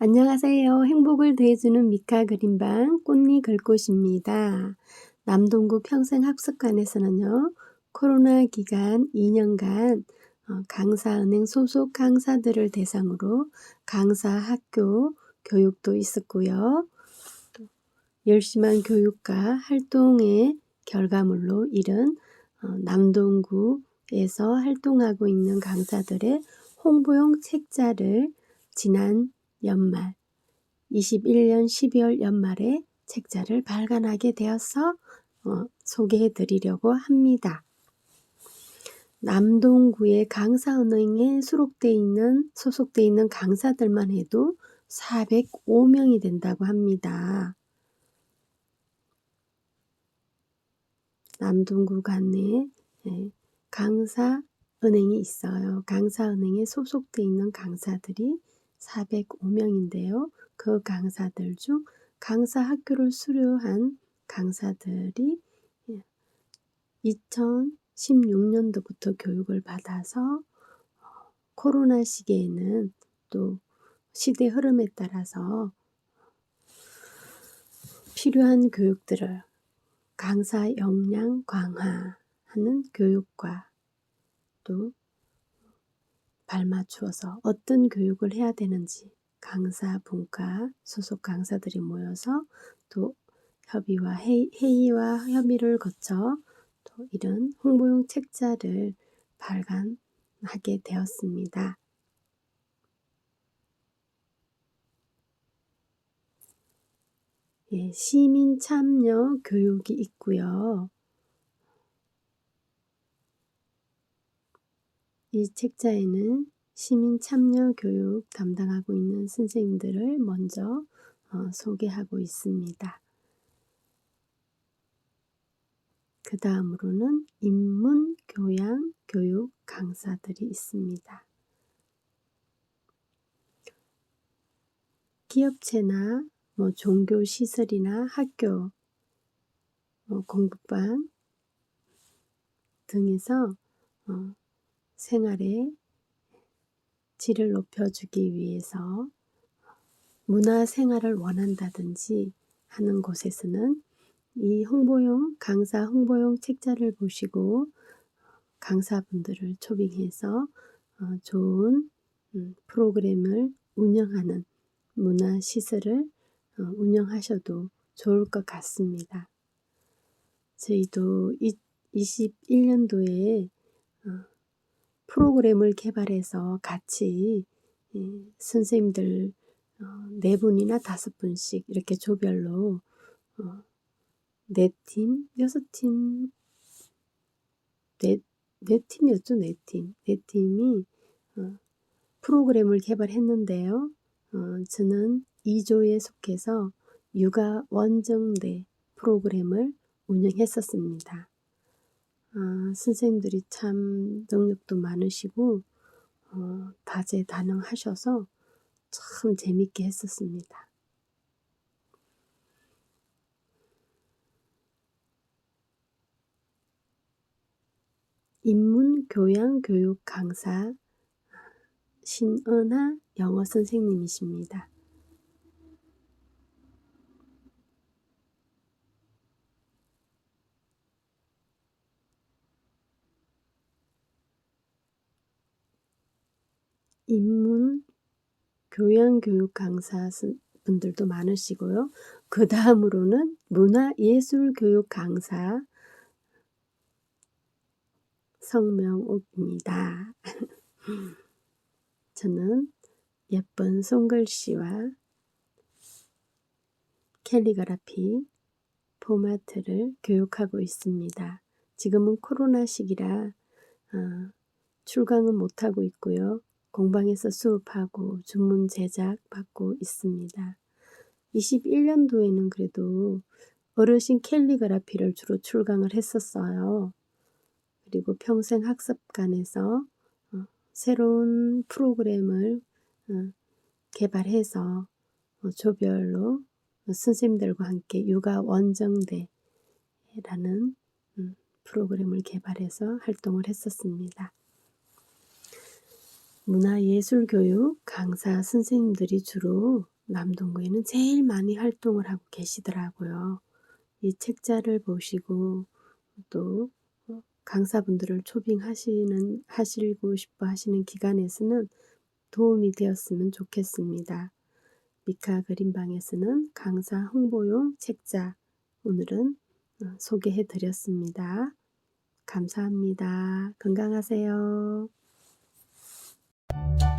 안녕하세요. 행복을 더해주는 미카 그림방 꽃니 글꽃입니다. 남동구 평생학습관에서는요. 코로나 기간 2년간 어, 강사은행 소속 강사들을 대상으로 강사 학교 교육도 있었고요. 열심한 교육과 활동의 결과물로 이른 어, 남동구에서 활동하고 있는 강사들의 홍보용 책자를 지난 연말 21년 12월 연말에 책자를 발간하게 되어서 어, 소개해 드리려고 합니다. 남동구의 강사은행에 수록돼 있는 소속돼 있는 강사들만 해도 405명이 된다고 합니다. 남동구 간에 예, 강사은행이 있어요. 강사은행에 소속돼 있는 강사들이 405명인데요. 그 강사들 중 강사 학교를 수료한 강사들이 2016년도부터 교육을 받아서 코로나 시기에는 또 시대 흐름에 따라서 필요한 교육들을 강사 역량 강화하는 교육과 또 발맞추어서 어떤 교육을 해야 되는지 강사 분과 소속 강사들이 모여서 또 협의와 회의, 회의와 협의를 거쳐 또 이런 홍보용 책자를 발간하게 되었습니다. 예, 시민 참여 교육이 있고요. 이 책자에는 시민 참여 교육 담당하고 있는 선생님들을 먼저 어, 소개하고 있습니다. 그 다음으로는 인문 교양 교육 강사들이 있습니다. 기업체나 뭐 종교 시설이나 학교, 뭐 공부방 등에서 어, 생활의 질을 높여주기 위해서 문화 생활을 원한다든지 하는 곳에서는 이 홍보용 강사 홍보용 책자를 보시고 강사분들을 초빙해서 어, 좋은 음, 프로그램을 운영하는 문화 시설을 어, 운영하셔도 좋을 것 같습니다. 저희도 21년도에 프로그램을 개발해서 같이 예, 선생님들 어, 네 분이나 다섯 분씩 이렇게 조별로 어, 네 팀, 여섯 팀, 네, 네 팀이었죠, 네 팀. 네 팀이 어, 프로그램을 개발했는데요. 저는 2조에 속해서 육아 원정대 프로그램을 운영했었습니다. 아, 선생님들이 참 능력도 많으시고 어, 다재다능하셔서 참 재밌게 했었습니다. 인문 교양 교육 강사 신은하 영어 선생님이십니다. 인문 교양 교육 강사 분들도 많으시고요. 그 다음으로는 문화 예술 교육 강사 성명옥입니다. 저는 예쁜 손글씨와 캘리그라피 포마트를 교육하고 있습니다. 지금은 코로나 시기라 어, 출강은 못하고 있고요. 공방에서 수업하고 주문 제작 받고 있습니다. 21년도에는 그래도 어르신 캘리그라피를 주로 출강을 했었어요. 그리고 평생 학습관에서 어, 새로운 프로그램을 어, 개발해서 어, 조별로 선생님들과 함께 육아 원정대라는 음, 프로그램을 개발해서 활동을 했었습니다. 문화예술교육 강사 선생님들이 주로 남동구에는 제일 많이 활동을 하고 계시더라고요. 이 책자를 보시고 또 어, 강사분들을 초빙하시는 하시고 싶어 하시는 기간에서는 도움이 되었으면 좋겠습니다. 미카 그림방에서는 강사 홍보용 책자 오늘은 어, 소개해 드렸습니다. 감사합니다. 건강하세요. you